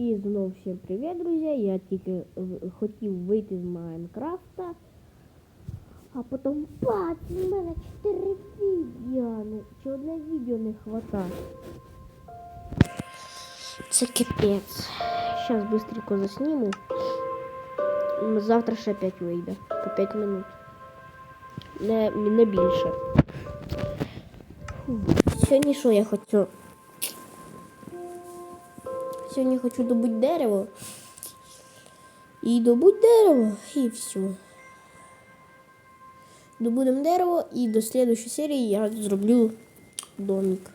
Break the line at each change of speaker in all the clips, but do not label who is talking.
І знов всім привіт, друзі. Я тільки хотів вийти з Майнкрафта. А потім бац, у мене 4 відео. Чи одне відео не хватає. Це капець. Зараз швидко засніму. Завтра ще 5 вийде. По 5 минут. Не, не більше. Сьогодні що я хочу? Сьогодні хочу добути дерево. І добуть дерево, і все. Добудемо дерево, і до слідчої серії я зроблю домик.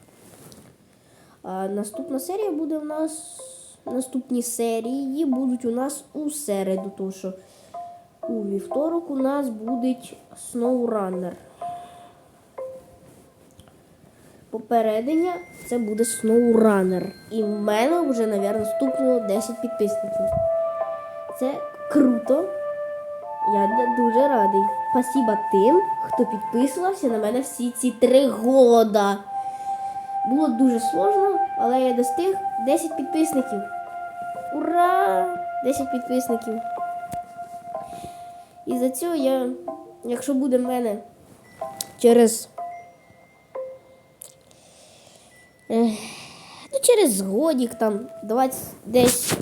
А наступна серія буде у нас. Наступні серії будуть у нас у середу, тому що у вівторок у нас буде SnowRunner. Попередення це буде SnowRunner. І в мене вже, мабуть, стукнуло 10 підписників. Це круто. Я дуже радий. Спасибо тим, хто підписувався на мене всі ці три года. Було дуже сложно, але я достиг 10 підписників. Ура! 10 підписників. І за цього я, якщо буде в мене через. Через годік там 20 десь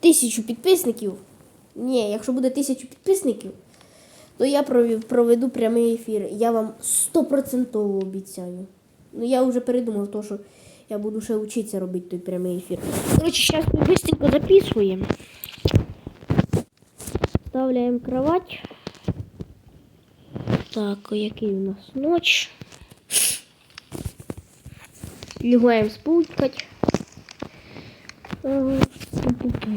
тисячу підписників. Ні, якщо буде тисячу підписників, то я проведу прямий ефір. Я вам стопроцентово обіцяю. Ну я вже передумав, то, що я буду ще вчитися робити той прямий ефір. Коротше, зараз ми швидко записуємо. Вставляємо кровать. Так, який у нас ночь. Лягаем спуткать. Ага.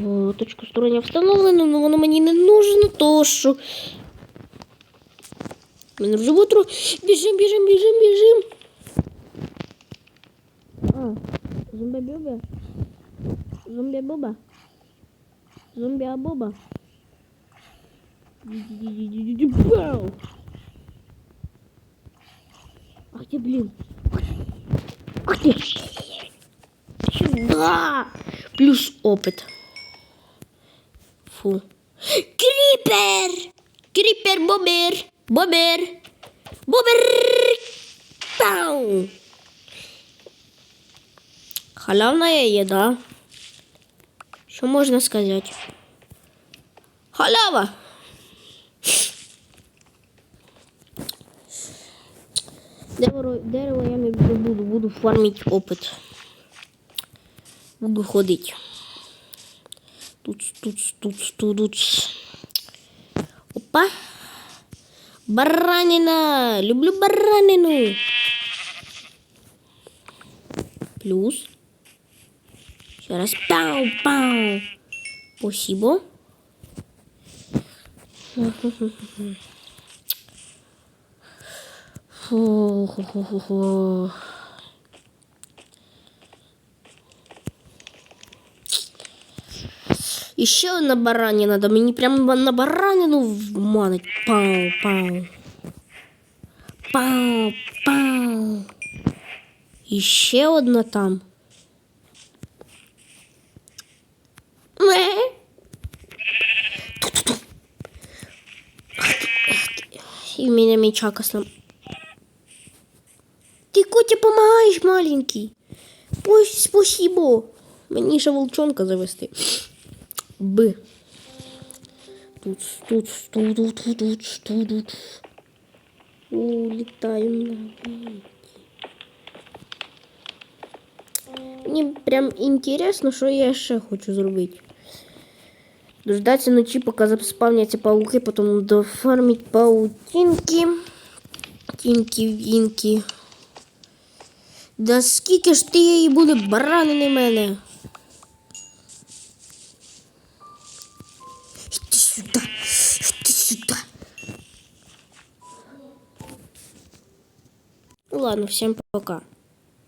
О, Точку строєння встановлено, але воно мені не нужно, то що. Мене вже утро. Біжим, біжим, біжим, біжим. А, зомбі-бюбе. Зомбі-боба. Зомбі-абоба. Бау! Ах ты, блин. Ах ты. Сюда. Плюс опыт. Фу. Крипер! Крипер, бобер! Бобер! Бобер! Пау! Халявная еда. Что можно сказать? Халява! Дерево, дерево я не буду, фармити опит. Буду ходити. Тут, тут, тут, тут, тут. Опа. Баранина. Люблю баранину. Плюс. Ще раз. Пау, пау. Спасибо. Фу-ху-ху-ху-ху. І ще одна бараніна, да мені прямо на баранину вманить. Пау, пау. Пау, пау. І ще одна там. Ме. Ту-ту-ту. І в мене мечака слом. Ти Котя помагаєш, маленький. Ой, спасибо. Мені ще волчонка завести. Б. Тут, тут, тут, тут, тут, тут, тут, тут. На Мені прям інтересно, що я ще хочу зробити. Дождатися ночі, поки заспавняться пауки, потім дофармить паутинки. Тінки, вінки. Да скільки ж ти її буде баранини мене? Ладно, всем пока.